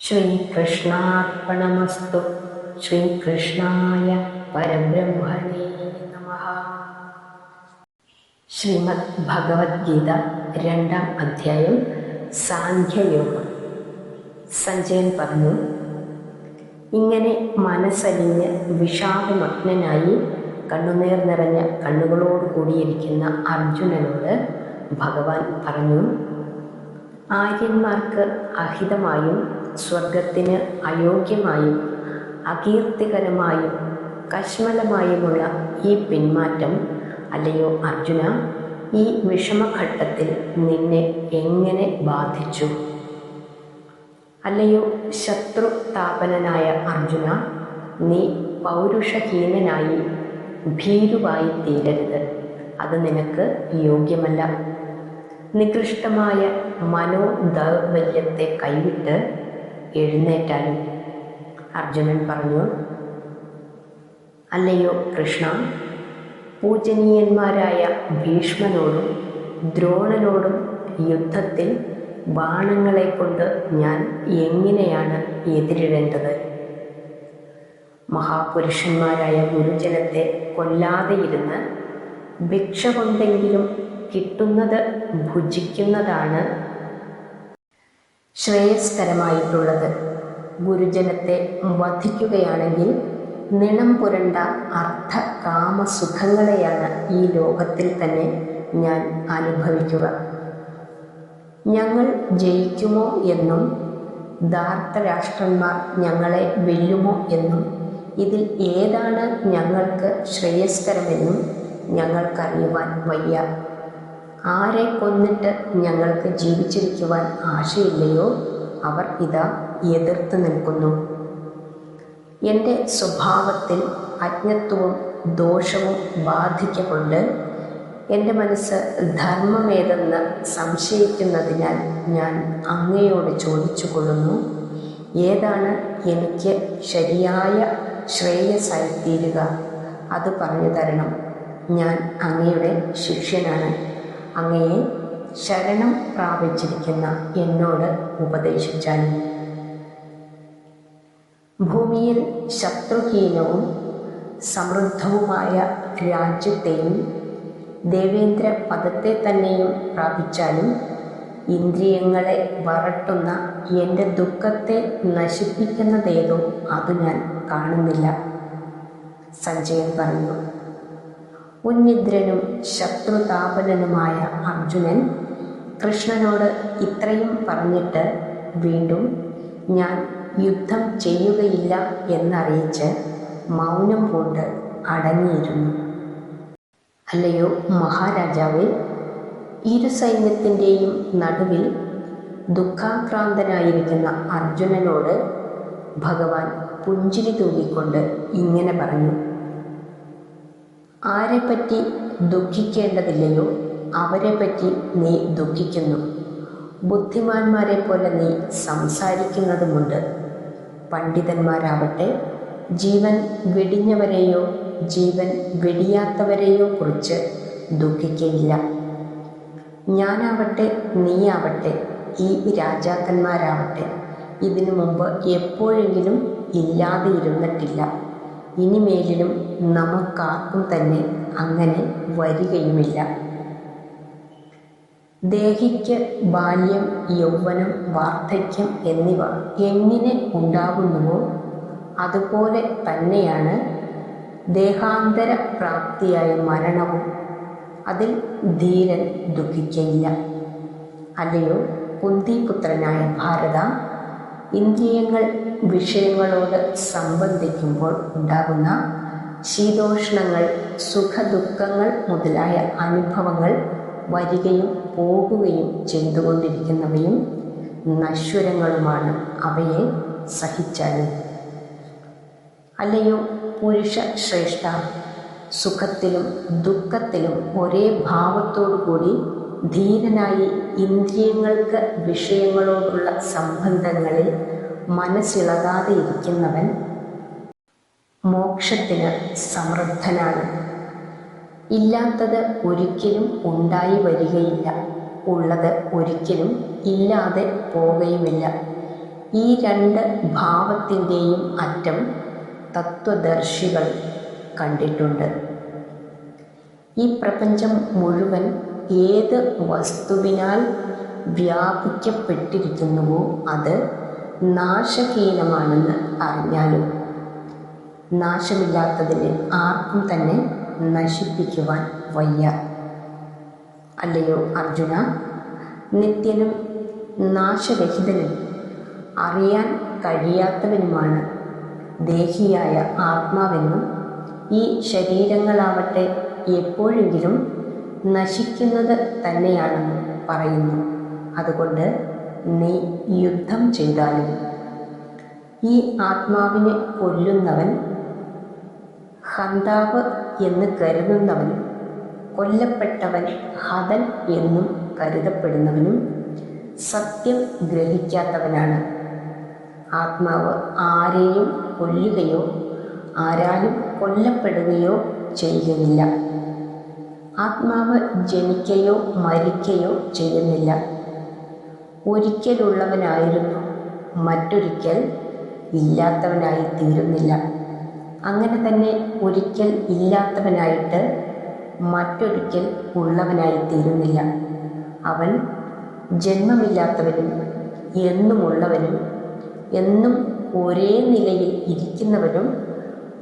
ശ്രീകൃഷ്ണാർപ്പണമസ്തു. ശ്രീകൃഷ്ണായ പരബ്രഹ്മണേ നമ. ശ്രീമദ് ഭഗവത്ഗീത രണ്ടാം അധ്യായം സാഖ്യയോഗം സഞ്ജയൻ പറഞ്ഞു ഇങ്ങനെ മനസ്സലിഞ്ഞ് വിഷാദമഗ്നായി കണ്ണുനീർ നിറഞ്ഞ കണ്ണുകളോട് കൂടിയിരിക്കുന്ന അർജുനനോട് ഭഗവാൻ പറഞ്ഞു ആര്യന്മാർക്ക് അഹിതമായും സ്വർഗത്തിന് അയോഗ്യമായും അകീർത്തികരമായും കശ്മലമായുമുള്ള ഈ പിന്മാറ്റം അല്ലയോ അർജുന ഈ വിഷമഘട്ടത്തിൽ നിന്നെ എങ്ങനെ ബാധിച്ചു? അല്ലയോ ശത്രു താപനനായ അർജുന നീ പൗരുഷഹീനനായി ഭീരുവായി തീരരുത്. അത് നിനക്ക് യോഗ്യമല്ല. നികൃഷ്ടമായ മനോദൗർബല്യത്തെ കൈവിട്ട് എഴുന്നേറ്റാലും അർജുനൻ പറഞ്ഞു അല്ലയോ കൃഷ്ണ പൂജനീയന്മാരായ ഭീഷ്മനോടും ദ്രോണനോടും യുദ്ധത്തിൽ ബാണങ്ങളെ കൊണ്ട് ഞാൻ എങ്ങനെയാണ് എതിരിടേണ്ടത്? മഹാപുരുഷന്മാരായ ഗുരുജനത്തെ കൊല്ലാതെയിരുന്ന് ഭിക്ഷ കൊണ്ടെങ്കിലും കിട്ടുന്നത് ഭുജിക്കുന്നതാണ് ശ്രേയസ്കരമായിട്ടുള്ളത്. ഗുരുജനത്തെ വധിക്കുകയാണെങ്കിൽ നിണം പുരണ്ട അർത്ഥ കാമസുഖങ്ങളെയാണ് ഈ ലോകത്തിൽ തന്നെ ഞാൻ അനുഭവിക്കുക. ഞങ്ങൾ ജയിക്കുമോ എന്നും ധാർത്തരാഷ്ട്രന്മാർ ഞങ്ങളെ വെല്ലുമോ എന്നും ഇതിൽ ഏതാണ് ഞങ്ങൾക്ക് ശ്രേയസ്കരമെന്നും ഞങ്ങൾക്കറിയുവാൻ വയ്യ. ആരെ കൊന്നിട്ട് ഞങ്ങൾക്ക് ജീവിച്ചിരിക്കുവാൻ ആശയില്ലയോ? അവർ ഇതാ എതിർത്ത് നിൽക്കുന്നു. എന്റെ സ്വഭാവത്തിൽ അജ്ഞത്വവും ദോഷവും ബാധിക്കൊണ്ട് എന്റെ മനസ്സ് ധർമ്മമേതെന്ന് സംശയിക്കുന്നതിനാൽ ഞാൻ അങ്ങയോട് ചോദിച്ചു കൊള്ളുന്നു ഏതാണ് എനിക്ക് ശരിയായ ശ്രേയസായിത്തീരുക അത് പറഞ്ഞു തരണം. ഞാൻ അങ്ങയുടെ ശിഷ്യനാണ്. അങ്ങയെ ശരണം പ്രാപിച്ചിരിക്കുന്ന എന്നോട് ഉപദേശിച്ചാൽ. ഭൂമിയിൽ ശത്രുഹീനവും സമൃദ്ധവുമായ രാജ്യത്തെയും ദേവേന്ദ്ര പദത്തെ തന്നെയും പ്രാപിച്ചാലും ഇന്ദ്രിയങ്ങളെ വരട്ടുന്ന എന്റെ ദുഃഖത്തെ നശിപ്പിക്കുന്നതേതോ അത് ഞാൻ കാണുന്നില്ല. സഞ്ജയൻ പറഞ്ഞു ഉന്നിദ്രനും ശത്രുതാപനനുമായ അർജുനൻ കൃഷ്ണനോട് ഇത്രയും പറഞ്ഞിട്ട് വീണ്ടും ഞാൻ യുദ്ധം ചെയ്യുകയില്ല എന്നറിയിച്ച് മൗനം കൊണ്ട് അടങ്ങിയിരുന്നു. അല്ലയോ മഹാരാജാവേ ഇരു സൈന്യത്തിന്റെയും നടുവിൽ ദുഃഖാക്രാന്തനായിരിക്കുന്ന അർജുനനോട് ഭഗവാൻ പുഞ്ചിരി തൂകിക്കൊണ്ട് ഇങ്ങനെ പറഞ്ഞു. ആരെപ്പറ്റി ദുഃഖിക്കേണ്ടതില്ലയോ? അവരെപ്പറ്റി നീ ദുഃഖിക്കുന്നു. ബുദ്ധിമാന്മാരെ പോലെ നീ സംസാരിക്കുന്നതുമുണ്ട്. പണ്ഡിതന്മാരാവട്ടെ ജീവൻ വെടിഞ്ഞവരെയോ ജീവൻ വെടിയാത്തവരെയോ കുറിച്ച് ദുഃഖിക്കയില്ല ഞാനാവട്ടെ നീയാവട്ടെ ഈ രാജാക്കന്മാരാവട്ടെ ഇതിനു മുമ്പ് എപ്പോഴെങ്കിലും ഇല്ലാതെ ഇരുന്നിട്ടില്ല ഇനിമേലിലും നമുക്കാർക്കും തന്നെ അങ്ങനെ വരികയുമില്ല. ദേഹിക്ക് ബാല്യം യൗവനം വാർദ്ധക്യം എന്നിവ എങ്ങനെ ഉണ്ടാകുന്നുവോ അതുപോലെ തന്നെയാണ് ദേഹാന്തര പ്രാപ്തിയായ മരണവും അതിൽ ധീരൻ ദുഃഖിക്കയില്ല. അല്ലയോ കുന്തിപുത്രനായ ഭാരത ഇന്ദ്രിയങ്ങൾ വിഷയങ്ങളോട് സംബന്ധിക്കുമ്പോൾ ഉണ്ടാകുന്ന ശീതോഷ്ണങ്ങൾ സുഖദുഃഖങ്ങൾ മുതലായ അനുഭവങ്ങൾ വരികയും പോകുകയും ചെയ്തുകൊണ്ടിരിക്കുന്നവയും നശ്വരങ്ങളുമാണ്. അവയെ സഹിച്ചാലും. അല്ലയോ പുരുഷ ശ്രേഷ്ഠ സുഖത്തിലും ദുഃഖത്തിലും ഒരേ ഭാവത്തോടു കൂടി ധീരനായി ഇന്ദ്രിയങ്ങൾക്ക് വിഷയങ്ങളോടുള്ള സംബന്ധങ്ങളിൽ മനസ്സിളകാതെ ഇരിക്കുന്നവൻ മോക്ഷത്തിന് സമൃദ്ധനാണ്. ഇല്ലാത്തത് ഒരിക്കലും ഉണ്ടായി വരികയില്ല. ഉള്ളത് ഒരിക്കലും ഇല്ലാതെ പോവുകയുമില്ല. ഈ രണ്ട് ഭാവത്തിന്റെയും അറ്റം തത്വദർശികൾ കണ്ടിട്ടുണ്ട്. ഈ പ്രപഞ്ചം മുഴുവൻ ഏത് വസ്തുവിനാൽ വ്യാപിക്കപ്പെട്ടിരിക്കുന്നുവോ അത് നാശഹീനമാണെന്ന് അറിഞ്ഞാലും നാശമില്ലാത്തതിനെ ആർക്കും തന്നെ നശിപ്പിക്കുവാൻ വയ്യ. അല്ലയോ അർജുന? നിത്യനും നാശരഹിതനും അറിയാൻ കഴിയാത്തവനുമാണ് ദേഹിയായ ആത്മാവെന്നും ഈ ശരീരങ്ങളാവട്ടെ എപ്പോഴെങ്കിലും നശിക്കുന്നത് തന്നെയാണെന്നും പറയുന്നു. അതുകൊണ്ട് നീ യുദ്ധം ചെയ്താലും ഈ ആത്മാവിനെ കൊല്ലുന്നവൻ ഹന്താവ് എന്ന് കരുതുന്നവനും കൊല്ലപ്പെട്ടവൻ ഹതൻ എന്നും കരുതപ്പെടുന്നവനും സത്യം ഗ്രഹിക്കാത്തവനാണ്. ആത്മാവ് ആരെയും കൊല്ലുകയോ ആരാലും കൊല്ലപ്പെടുകയോ ചെയ്യുകയില്ല ആത്മാവ് ജനിക്കുകയോ മരിക്കുകയോ ചെയ്യുന്നില്ല. ഒരിക്കലുള്ളവനായിരുന്നു. മറ്റൊരിക്കൽ ഇല്ലാത്തവനായി തീരുന്നില്ല അങ്ങനെ തന്നെ ഒരിക്കൽ ഇല്ലാത്തവനായിട്ട് മറ്റൊരിക്കൽ ഉള്ളവനായി തീരുന്നില്ല അവൻ ജന്മമില്ലാത്തവനും എന്നുമുള്ളവനും എന്നും ഒരേ നിലയിൽ ഇരിക്കുന്നവനും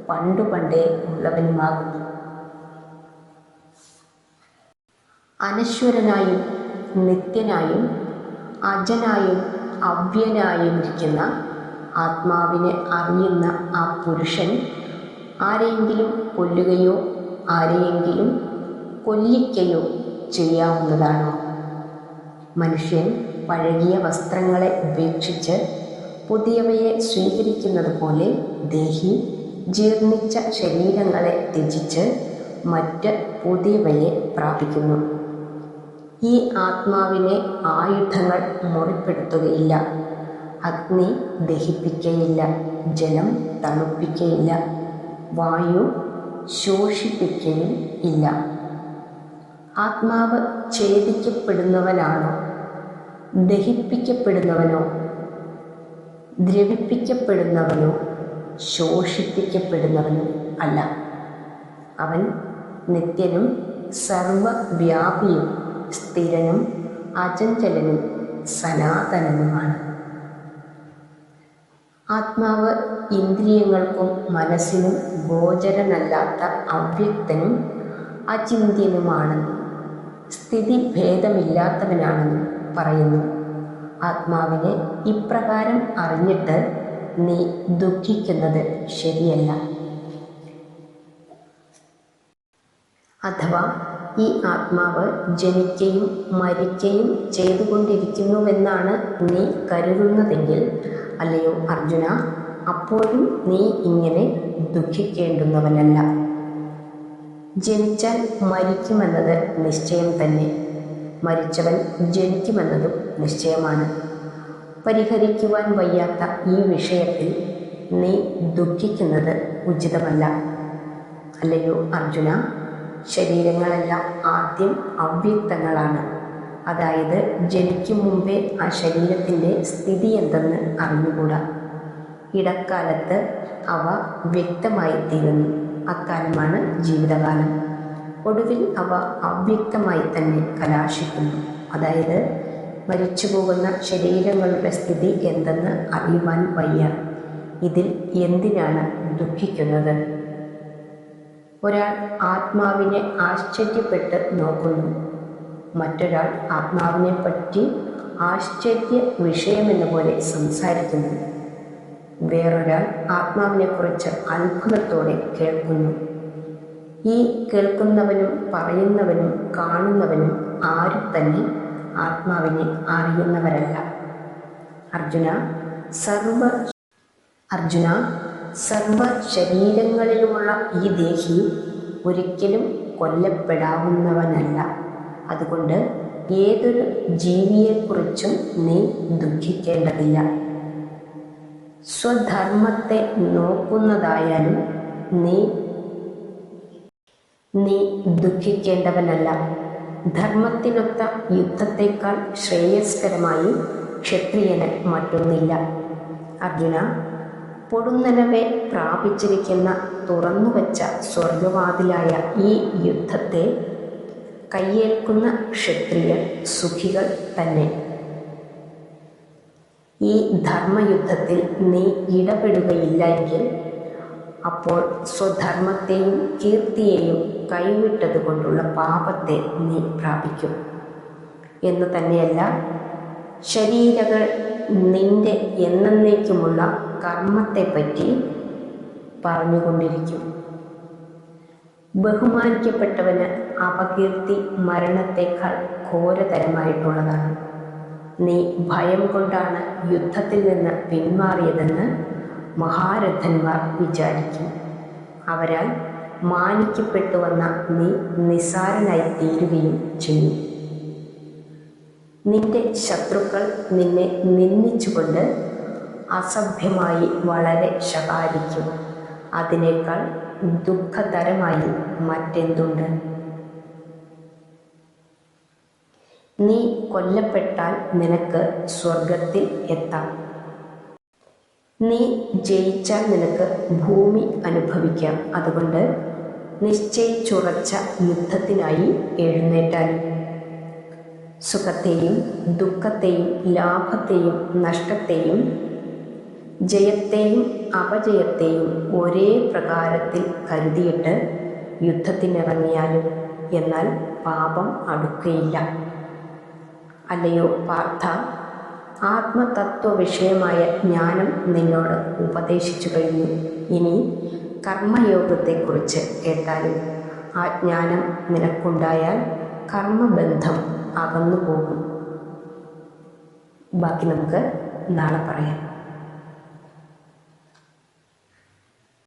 പണ്ടു പണ്ടേ ഉള്ളവനുമാകുന്നു. അനശ്വരനായും നിത്യനായും അജനായും അവ്യനായും ഇരിക്കുന്ന ആത്മാവിനെ അറിയുന്ന ആ പുരുഷൻ ആരെയെങ്കിലും കൊല്ലുകയോ ആരെയെങ്കിലും കൊല്ലിക്കയോ ചെയ്യാവുന്നതാണോ? മനുഷ്യൻ പഴകിയ വസ്ത്രങ്ങളെ ഉപേക്ഷിച്ച് പുതിയവയെ സ്വീകരിക്കുന്നത് പോലെ ദേഹി ജീർണിച്ച ശരീരങ്ങളെ ത്യജിച്ച് മറ്റ് പുതിയവയെ പ്രാപിക്കുന്നു. ഈ ആത്മാവിനെ ആയുധങ്ങൾ മുറിപ്പെടുത്തുകയില്ല. അഗ്നി ദഹിപ്പിക്കയില്ല. ജലം തണുപ്പിക്കയില്ല. വായു ശോഷിപ്പിക്കുകയും ഇല്ല. ആത്മാവ് ഛേദിക്കപ്പെടുന്നവനാണോ? ദഹിപ്പിക്കപ്പെടുന്നവനോ? ദ്രവിപ്പിക്കപ്പെടുന്നവനോ? ശോഷിപ്പിക്കപ്പെടുന്നവനോ അല്ല. അവൻ നിത്യനും സർവവ്യാപിയും സ്ഥിരനും അചഞ്ചലനും സനാതനനുമാണ്. ആത്മാവ് ഇന്ദ്രിയങ്ങൾക്കും മനസ്സിനും ഗോചരനല്ലാത്ത അവ്യക്തനും അചിന്ത്യനുമാണെന്നും സ്ഥിതി ഭേദമില്ലാത്തവനാണെന്നും പറയുന്നു. ആത്മാവിനെ ഇപ്രകാരം അറിഞ്ഞിട്ട് നീ ദുഃഖിക്കുന്നത് ശരിയല്ല. അഥവാ ഈ ആത്മാവ് ജനിക്കുകയും മരിക്കുകയും ചെയ്തുകൊണ്ടിരിക്കുന്നുവെന്നാണ് നീ കരുതുന്നതെങ്കിൽ അല്ലയോ അർജുന? അപ്പോഴും നീ ഇങ്ങനെ ദുഃഖിക്കേണ്ടുന്നവനല്ല. ജനിച്ചാൽ മരിക്കുമെന്നത് നിശ്ചയം തന്നെ. മരിച്ചവൻ ജനിക്കുമെന്നതും നിശ്ചയമാണ്. പരിഹരിക്കുവാൻ വയ്യാത്ത ഈ വിഷയത്തിൽ നീ ദുഃഖിക്കുന്നത് ഉചിതമല്ല. അല്ലയോ അർജുന? ശരീരങ്ങളെല്ലാം ആദ്യം അവ്യക്തങ്ങളാണ്. അതായത് ജനിക്കും മുമ്പേ ആ ശരീരത്തിന്റെ സ്ഥിതി എന്തെന്ന് അറിഞ്ഞുകൂടാ. ഇടക്കാലത്ത് അവ വ്യക്തമായി തീരുന്നു അക്കാലമാണ് ജീവിതകാലം. ഒടുവിൽ അവ അവ്യക്തമായി തന്നെ കലാശിക്കുന്നു. അതായത് മരിച്ചു പോകുന്ന ശരീരങ്ങളുടെ സ്ഥിതി എന്തെന്ന് അറിയുവാൻ വയ്യ. ഇതിൽ എന്തിനാണ് ദുഃഖിക്കുന്നത്? ഒരാൾ ആത്മാവിനെ ആശ്ചര്യപ്പെട്ട് നോക്കുന്നു. മറ്റൊരാൾ ആത്മാവിനെ പറ്റി ആശ്ചര്യ വിഷയമെന്ന പോലെ സംസാരിക്കുന്നു. വേറൊരാൾ ആത്മാവിനെക്കുറിച്ച് അത്ഭുതത്തോടെ കേൾക്കുന്നു. ഈ കേൾക്കുന്നവനും പറയുന്നവനും കാണുന്നവനും ആരും തന്നെ ആത്മാവിനെ അറിയുന്നവരല്ല. അർജുന സർവ അർജുന സർവ ശരീരങ്ങളിലുമുള്ള ഈ ദേഹി ഒരിക്കലും കൊല്ലപ്പെടാവുന്നവനല്ല. അതുകൊണ്ട് ഏതൊരു ജീവിയെക്കുറിച്ചും നീ ദുഃഖിക്കേണ്ടതില്ല. സ്വധർമ്മത്തെ നോക്കുന്നതായാലും നീ നീ ദുഃഖിക്കേണ്ടവനല്ല. ധർമ്മത്തിനൊത്ത യുദ്ധത്തെക്കാൾ ശ്രേയസ്കരമായി ക്ഷത്രിയന് മറ്റൊന്നില്ല. അർജുന പൊടുന്നനവെ പ്രാപിച്ചിരിക്കുന്ന തുറന്നുവച്ച സ്വർഗവാതിലായ ഈ യുദ്ധത്തെ കയ്യേൽക്കുന്ന ക്ഷത്രിയർ സുഖികൾ തന്നെ. ഈ ധർമ്മയുദ്ധത്തിൽ നീ ഇടപെടുകയില്ല എങ്കിൽ അപ്പോൾ സ്വധർമ്മത്തെയും കീർത്തിയെയും കൈവിട്ടതുകൊണ്ടുള്ള പാപത്തെ നീ പ്രാപിക്കും. എന്ന് തന്നെയല്ല ശരീരകൾ നിന്റെ എന്നേക്കുമുള്ള കർമ്മത്തെപ്പറ്റി പറഞ്ഞുകൊണ്ടിരിക്കും. ബഹുമാനിക്കപ്പെട്ടവന് അപകീർത്തി മരണത്തേക്കാൾ ഘോരതരമായിട്ടുള്ളതാണ്. നീ ഭയം കൊണ്ടാണ് യുദ്ധത്തിൽ നിന്ന് പിന്മാറിയതെന്ന് മഹാരഥന്മാർ വിചാരിക്കും. അവരാൽ മാനിക്കപ്പെട്ടു വന്ന നീ നിസാരനായി തീരുകയും ചെയ്യും. നിന്റെ ശത്രുക്കൾ നിന്നെ നിന്ദിച്ചുകൊണ്ട് അസഭ്യമായി വളരെ ശകാരിക്കും. അതിനേക്കാൾ ദുഃഖതരമായി മറ്റെന്തുണ്ട്? നീ കൊല്ലപ്പെട്ടാൽ നിനക്ക് സ്വർഗത്തിൽ എത്താം. നീ ജയിച്ചാൽ നിനക്ക് ഭൂമി അനുഭവിക്കാം. അതുകൊണ്ട് നിശ്ചയിച്ചുറച്ച യുദ്ധത്തിനായി എഴുന്നേറ്റാലും സുഖത്തെയും ദുഃഖത്തെയും ലാഭത്തെയും നഷ്ടത്തെയും ജയത്തെയും അപജയത്തെയും ഒരേ പ്രകാരത്തിൽ കരുതിയിട്ട് യുദ്ധത്തിനിറങ്ങിയാലും എന്നാൽ പാപം അടുക്കയില്ല. അല്ലയോ പാർത്ഥ? ആത്മതത്വ വിഷയമായ ജ്ഞാനം നിന്നോട് ഉപദേശിച്ചു കഴിഞ്ഞു. ഇനി കർമ്മയോഗത്തെക്കുറിച്ച് കേട്ടാലും ആ ജ്ഞാനം നിനക്കുണ്ടായാൽ കർമ്മബന്ധം അകന്നു പോകും. ബാക്കി നമുക്ക് നാളെ പറയാം.